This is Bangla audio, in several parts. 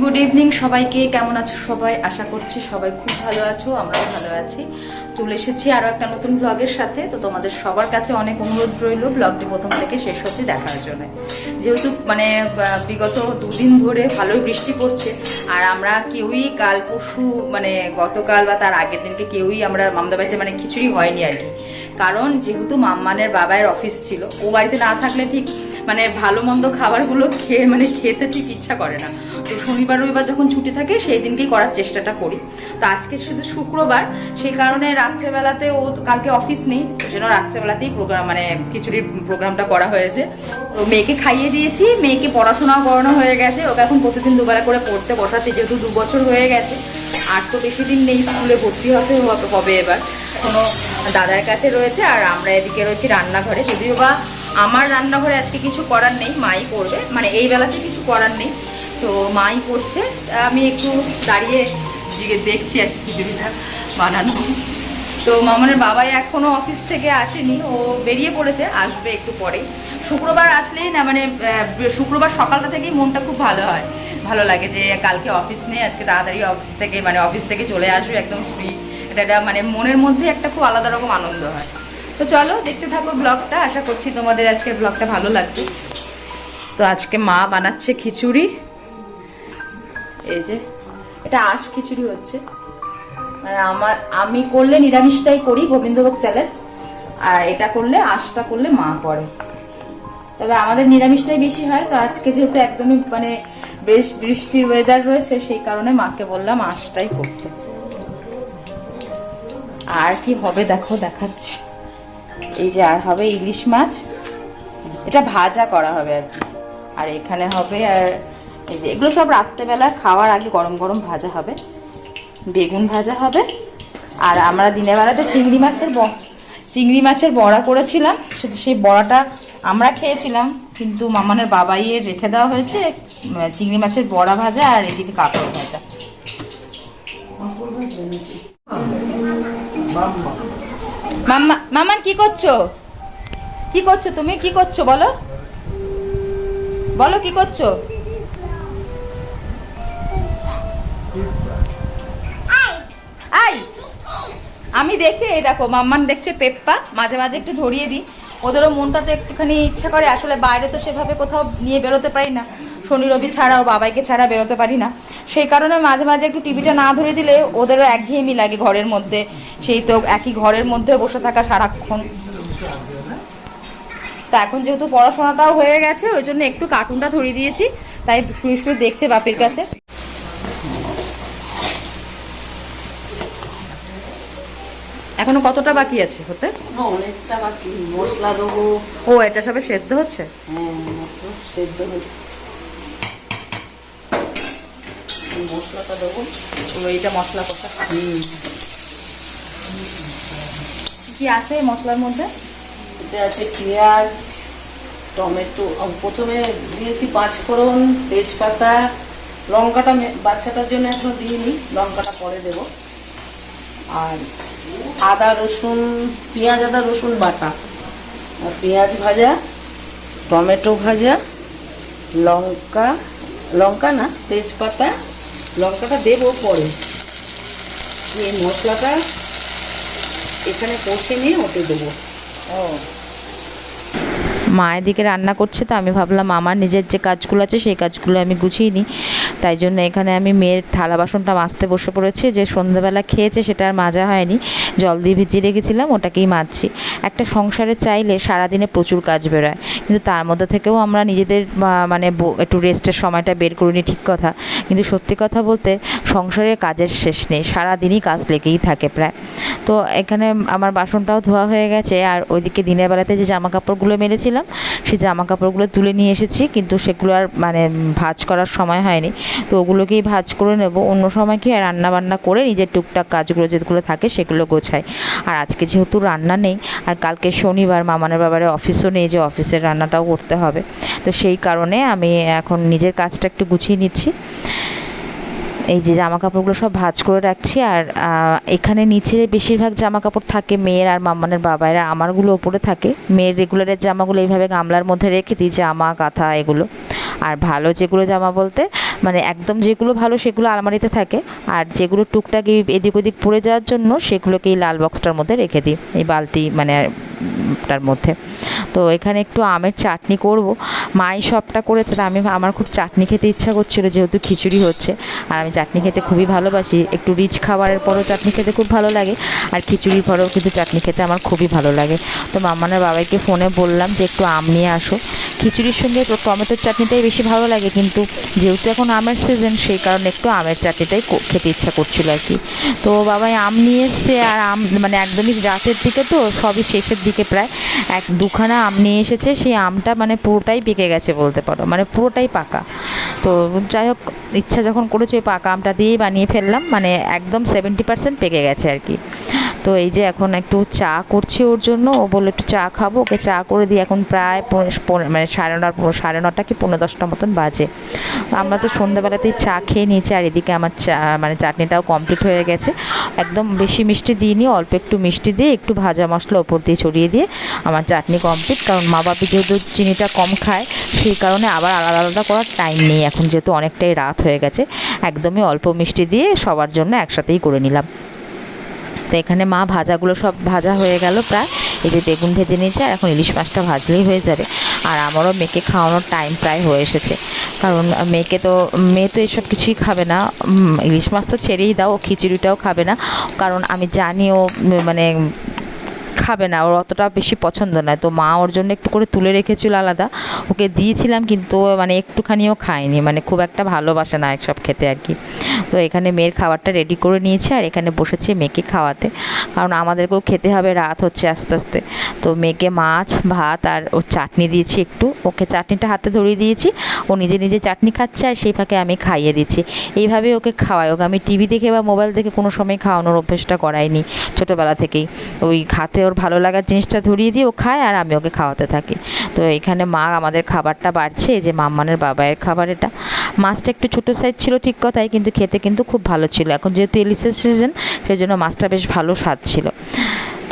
গুড ইভিনিং সবাইকে, কেমন আছো সবাই? আশা করছি সবাই খুব ভালো আছো, আমরাও ভালো আছি। চলে এসেছি আরও একটা নতুন ব্লগের সাথে। তো তোমাদের সবার কাছে অনেক অনুরোধ রইল ব্লগটি প্রথম থেকে শেষ অবধি দেখার জন্য। যেহেতু মানে বিগত দুদিন ধরে ভালোই বৃষ্টি পড়ছে, আর আমরা কেউই কাল পরশু মানে গতকাল বা তার আগের দিনকে কেউই আমরা মামদা বাড়িতে মানে খিচুড়ি হয়নি আর কি। কারণ, যেহেতু মাম্মানের বাবায়ের অফিস ছিল, ও বাড়িতে না থাকলে ঠিক মানে ভালো মন্দ খাবারগুলো খেয়ে মানে খেতে ঠিক ইচ্ছা করে না। তো শনিবার, রবিবার যখন ছুটি থাকে, সেই দিনকেই করার চেষ্টাটা করি। তো আজকে শুধু শুক্রবার, সেই কারণে রাত্রেবেলাতে ও কালকে অফিস নেই ওই জন্য রাত্রেবেলাতেই প্রোগ্রাম মানে খিচুড়ির প্রোগ্রামটা করা হয়েছে। তো মেয়েকে খাইয়ে দিয়েছি, মেয়েকে পড়াশোনাও করানো হয়ে গেছে। ওকে এখন প্রতিদিন দুবেলা করে পড়তে বসাতে, যেহেতু দু বছর হয়ে গেছে। আর তো বেশি দিন নেই, স্কুলে ভর্তি হতে হবে- এবার। কোনো দাদার কাছে রয়েছে, আর আমরা এদিকে রয়েছি রান্নাঘরে। যদিও বা আমার রান্নাঘরে আজকে কিছু করার নেই, মাই করবে। মানে এই বেলাতে কিছু করার নেই। তো মাই করছে। আমি একটু দাঁড়িয়ে দিকে দেখছি আর খিচুড়িটা বানানো। তো মামনের বাবাই এখনও অফিস থেকে আসেনি, ও বেরিয়ে পড়েছে, আসবে একটু পরে শুক্রবার আসলেই না মানে শুক্রবার সকালটা থেকেই মনটা খুব ভালো হয়। ভালো লাগে যে কালকে অফিস নেই, আজকে তাড়াতাড়ি অফিস থেকে মানে অফিস থেকে চলে আসবে, একদম ফ্রি এটা মানে মনের মধ্যে একটা খুব আলাদা রকম আনন্দ হয়। তো চলো, দেখতে থাকো ব্লগটা আশা করছি তোমাদের আজকের ব্লগটা ভালো লাগবে। তো আজকে মা বানাচ্ছে খিচুড়ি। এই যে, এটা আশ খিচুড়ি হচ্ছে। মানে আমার, আমি করলে নিরামিষটাই করি, গোবিন্দভোগ চালের। আর এটা করলে, আশটা করলে মা করে। তবে আমাদের নিরামিষটাই বেশি হয়। তো আজকে যেহেতু একদমই মানে বেশ বৃষ্টির ওয়েদার রয়েছে, সেই কারণে মাকে বললাম আশটাই করতে। আর কি হবে, দেখো, দেখাচ্ছি। এই যে আর হবে ইলিশ মাছ। এটা ভাজা করা হবে আর কি। আর এখানে হবে আর এই যে এগুলো সব রাত্রেবেলা খাওয়ার আগে গরম গরম ভাজা হবে। বেগুন ভাজা হবে। আর আমরা দিনের বেলাতে চিংড়ি মাছের ব- চিংড়ি মাছের বড়া করেছিলাম। সেই বড়াটা আমরা খেয়েছিলাম, কিন্তু মামানের বাবাইয়ের রেখে দেওয়া হয়েছে চিংড়ি মাছের বড়া ভাজা আর এদিকে কাঁকড় ভাজা। মাম্মা মামান কি করছ? কি করছ তুমি? কি করছ বলো? বলো কি করছ? আই! আমি দেখে এই দেখো মাম্মান দেখছে পেপ্পা। মাঝে মাঝে একটু ধরিয়ে দিই। ওদেরও মনটা তো একটুখানি ইচ্ছা করে, আসলে বাইরে তো সেভাবে কোথাও নিয়ে বেরোতে পারি না। শনি, রবি ছাড়া ও বাবাইকে ছাড়া বেরোতে পারি না। সেই কারণে মাঝে মাঝে একটু টিভিটা না ধরে দিলে ওদেরও একঘেয়েমি লাগে ঘরের মধ্যে। সেই তো একই ঘরের মধ্যে বসে থাকা সারাক্ষণ। তা এখন যেহেতু পড়াশোনাটাও হয়ে গেছে, ওই জন্য একটু কার্টুনটা ধরিয়ে দিয়েছি। তাই শুয়ে শুয়ে দেখছে বাপের কাছে। এখনও কতটা বাকি আছে হতে? অনেকটা বাকি। মশলা দেবো। ও এটা সবে সেদ্ধ হচ্ছে? হ্যাঁ সেদ্ধ হচ্ছে। মশলাটা দেবো। এইটা মশলা কষা। কি আছে মশলার মধ্যে? এতে আছে পেঁয়াজ টমেটো প্রথমে দিয়েছি পাঁচ ফোড়ন তেজপাতা। লঙ্কাটা বাচ্চাটার জন্য এখনও দিইনি। লঙ্কাটা পরে দেব। আর আদা, রসুন, পেঁয়াজ, আদা, রসুন বাটা। আর পেঁয়াজ ভাজা, টমেটো ভাজা, লঙ্কা লঙ্কা না, তেজপাতা, লঙ্কাটা দেবো পরে। এই মশলাটা এখানে কষে নিয়ে ওতে দেবো। ও। মা এদিকে রান্না করছে, তো আমি ভাবলাম আমার নিজের যে কাজগুলো আছে, সেই কাজগুলো আমি গুছিয়ে নিই। তাই জন্য এখানে আমি মেয়ের থালা বাসনটা মাজতে বসে পড়েছি। যে সন্ধ্যাবেলা খেয়েছে সেটা আর মাজা হয়নি। জল দিয়ে ভিজিয়ে রেখেছিলাম, ওটাকেই মাজছি। একটা সংসারে চাইলে সারাদিনে প্রচুর কাজ বেরোয়। কিন্তু তার মধ্যে থেকেও আমরা নিজেদের মানে একটু রেস্টের সময়টা বের করিনি, ঠিক কথা। কিন্তু সত্যি কথা বলতে সংসারের কাজের শেষ নেই, সারাদিনই কাজ লেগেই থাকে প্রায়। তো এখানে আমার বাসনটাও ধোয়া হয়ে গেছে, আর ওইদিকে দিনের বেলাতে যে জামা কাপড়গুলো মেলেছিলাম, সেই জামা কাপড়গুলো তুলে নিয়ে এসেছি, কিন্তু সেগুলো আর মানে ভাঁজ করার সময় হয়নি। তো ওগুলোকেই ভাঁজ করে নেব। অন্য সময় কি রান্না বান্না করে নিজের টুকটাক কাজগুলো যেগুলো থাকে সেগুলো গোছাই। আর আজকে যেহেতু রান্না নেই, আর কালকে শনিবার মামানের বাবারে অফিসও নেই, যে অফিসের রান্নাটাও করতে হবে। তো সেই কারণে আমি এখন নিজের কাজটা একটু গুছিয়ে নিচ্ছি। এই যে জামা কাপড়গুলো সব ভাজ করে রাখছি আর এখানে নিচে বেশিরভাগ জামা কাপড় থাকে মেয়ের আর মাম্মানের বাবাইরা আমারগুলো ওপরে থাকে। মেয়ের রেগুলারের জামাগুলো এইভাবে গামলার মধ্যে রেখে দিই, জামা কাঁথা এগুলো। আর ভালো যেগুলো জামা বলতে মানে একদম যেগুলো ভালো সেগুলো আলমারিতে থাকে। আর যেগুলো টুকটাক এদিক ওদিক পড়ে যাওয়ার জন্য সেগুলোকে এই লাল বক্সটার মধ্যে রেখে দিই, এই বালতি মানে টার মধ্যে। তো এখানে একটু আমের চাটনি করব। মাই সবটা করেছে আমি আমার খুব চাটনি খেতে ইচ্ছা করছিল যেহেতু খিচুড়ি হচ্ছে। আর আমি চাটনি খেতে খুবই ভালোবাসি। একটু রিচ খাবারের পরও চাটনি খেতে খুব ভালো লাগে। আর খিচুড়ির পরেও কিন্তু চাটনি খেতে আমার খুবই ভালো লাগে। তো মামানের বাবাইকে ফোনে বললাম যে একটু আম নিয়ে আসো। খিচুড়ির সঙ্গে টমেটোর চাটনিটাই বেশি ভালো লাগে কিন্তু যেহেতু এখন আমের সিজন সেই কারণে একটু আমের চাটনিটাই খেতে ইচ্ছা করছিল আর কি। তো বাবাই আম নিয়ে এসছে আর আম মানে একদমই রাতের দিকে তো সবই শেষের দিকে প্রায়। এক দুখানা আম নিয়ে এসেছে, সেই আমটা মানে পুরোটাই পেকে গেছে বলতে পারো মানে পুরোটাই পাকা। তো যাই হোক, ইচ্ছা যখন করেছে ওই পাকা আমটা দিয়েই বানিয়ে ফেললাম মানে একদম সেভেন্টি পার্সেন্ট পেকে গেছে আর কি। তো এই যে এখন একটু চা করছি ওর জন্য, ও বলল একটু চা খাব, ওকে চা করে দিই। এখন প্রায় মানে সাড়ে নটা সাড়ে নটা কি পনেরো দশটা মতন বাজে। আমরা তো সন্ধ্যাবেলাতেই চা খেয়ে নিয়েছি, আর এদিকে আমার চা মানে চাটনিটাও কমপ্লিট হয়ে গেছে। একদম বেশি মিষ্টি দিইনি, অল্প একটু মিষ্টি দিয়ে একটু ভাজা মশলা ওপর দিয়ে ছড়িয়ে দিয়ে আমার চাটনি কমপ্লিট কারণ মা বাপি যেহেতু চিনিটা কম খায়, সেই কারণে আবার আলাদা আলাদা করার টাইম নেই। এখন যেহেতু অনেকটাই রাত হয়ে গেছে, একদমই অল্প মিষ্টি দিয়ে সবার জন্য একসাথেই করে নিলাম। তো এখানে মা ভাজাগুলো সব ভাজা হয়ে গেল প্রায়। এই যে বেগুন ভেজে নিয়েছে, আর এখন ইলিশ মাছটা ভাজলেই হয়ে যাবে। আর আমারও মেয়েকে খাওয়ানোর টাইম প্রায় হয়ে এসেছে। কারণ মেয়েকে তো, মেয়ে তো এসব কিছুই খাবে না। ইলিশ মাছ তো ছেড়েই দাও, খিচুড়িটাও খাবে না। কারণ আমি জানি ও মানে খাবে না, ওর অতটা বেশি পছন্দ নয়। তো মা ওর জন্য একটু করে তুলে রেখেছিল আলাদা। ওকে দিয়েছিলাম কিন্তু মানে একটুখানিও খায়নি মানে খুব একটা ভালোবাসে না এসব খেতে আর কি। তো এখানে মেয়ের খাবারটা রেডি করে নিয়েছে আর এখানে বসেছে মেয়েকে খাওয়াতে। কারণ আমাদেরকেও খেতে হবে, রাত হচ্ছে আস্তে আস্তে। তো মেয়েকে মাছ, ভাত আর ও চাটনি দিয়েছি একটু। ওকে চাটনিটা হাতে ধরিয়ে দিয়েছি। ও নিজে নিজে চাটনি খাচ্ছে আর সেই ফাঁকে আমি খাইয়ে দিচ্ছি। এইভাবে ওকে খাওয়াই। ওকে আমি টিভি দেখে বা মোবাইল দেখে কোনো সময় খাওয়ানোর অভ্যেসটা করাইনি ছোটোবেলা থেকেই। ওই খাতে ওর ভালো লাগার জিনিসটা ধরিয়ে দিয়ে ও খায় আর আমি ওকে খাওয়াতে থাকি। তো এখানে মা আমাদের খাবারটা বাড়ছে যে মাম্মানের বাবায়ের খাবার এটা। মাছটা একটু ছোটো সাইজ ছিল ঠিক কথাই, কিন্তু খেতে কিন্তু খুব ভালো ছিল। এখন যেহেতু ইলিশের সিজন সেই জন্য মাছটা বেশ ভালো স্বাদ ছিল।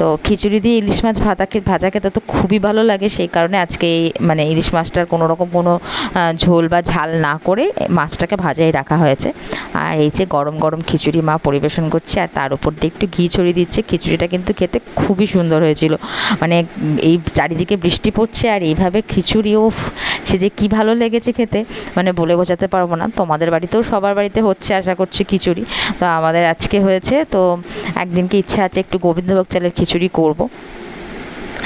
তো খিচুড়ি দিয়ে ইলিশ মাছ খে- ভাজা খেতে তো খুবই ভালো লাগে। সেই কারণে আজকে মানে ইলিশ মাছটার কোনো রকম কোনো ঝোল বা ঝাল না করে মাছটাকে ভাজাই রাখা হয়েছে। আর এই যে গরম গরম খিচুড়ি মা পরিবেশন করছে, আর তার উপর দিয়ে একটু ঘি ছড়িয়ে দিচ্ছে। খিচুড়িটা কিন্তু খেতে খুবই সুন্দর হয়েছিল। মানে এই চারিদিকে বৃষ্টি পড়ছে, আর এইভাবে খিচুড়ি ও সে যে কি ভালো লেগেছে খেতে? মানে বলে বোঝাতে পারব না। তোমাদের বাড়িতেও সবার বাড়িতে হচ্ছে আশা করছি খিচুড়ি। তো আমাদের আজকে হয়েছে, তো একদিনকে ইচ্ছা আছে একটু গোবিন্দভোগ চালের খিচুড়ি করব।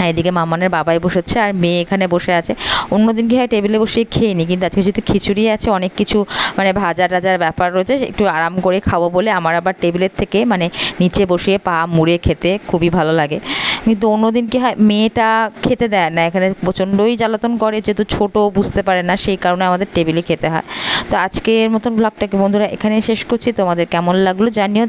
আর এদিকে মামানের বাবাই বসেছে আর মেয়ে এখানে বসে আছে। অন্যদিন কি হয় টেবিলে বসে খেয়ে নিই কিন্তু আজকে যেহেতু খিচুড়ি আছে, অনেক কিছু মানে ভাজা টাজার ব্যাপার রয়েছে, একটু আরাম করে খাব বলে আমার আবার টেবিলের থেকে মানে নিচে বসিয়ে পা মুড়ে খেতে খুবই ভালো লাগে। কিন্তু অন্যদিন কি হয়, মেয়েটা খেতে দেয় না। এখানে প্রচণ্ডই জ্বালাতন করে, যেহেতু ছোট, বুঝতে পারে না, সেই কারণে আমাদের টেবিলে খেতে হয়। তো আজকের মতন ব্লগটাকে বন্ধুরা এখানে শেষ করছি। তোমাদের কেমন লাগল জানিও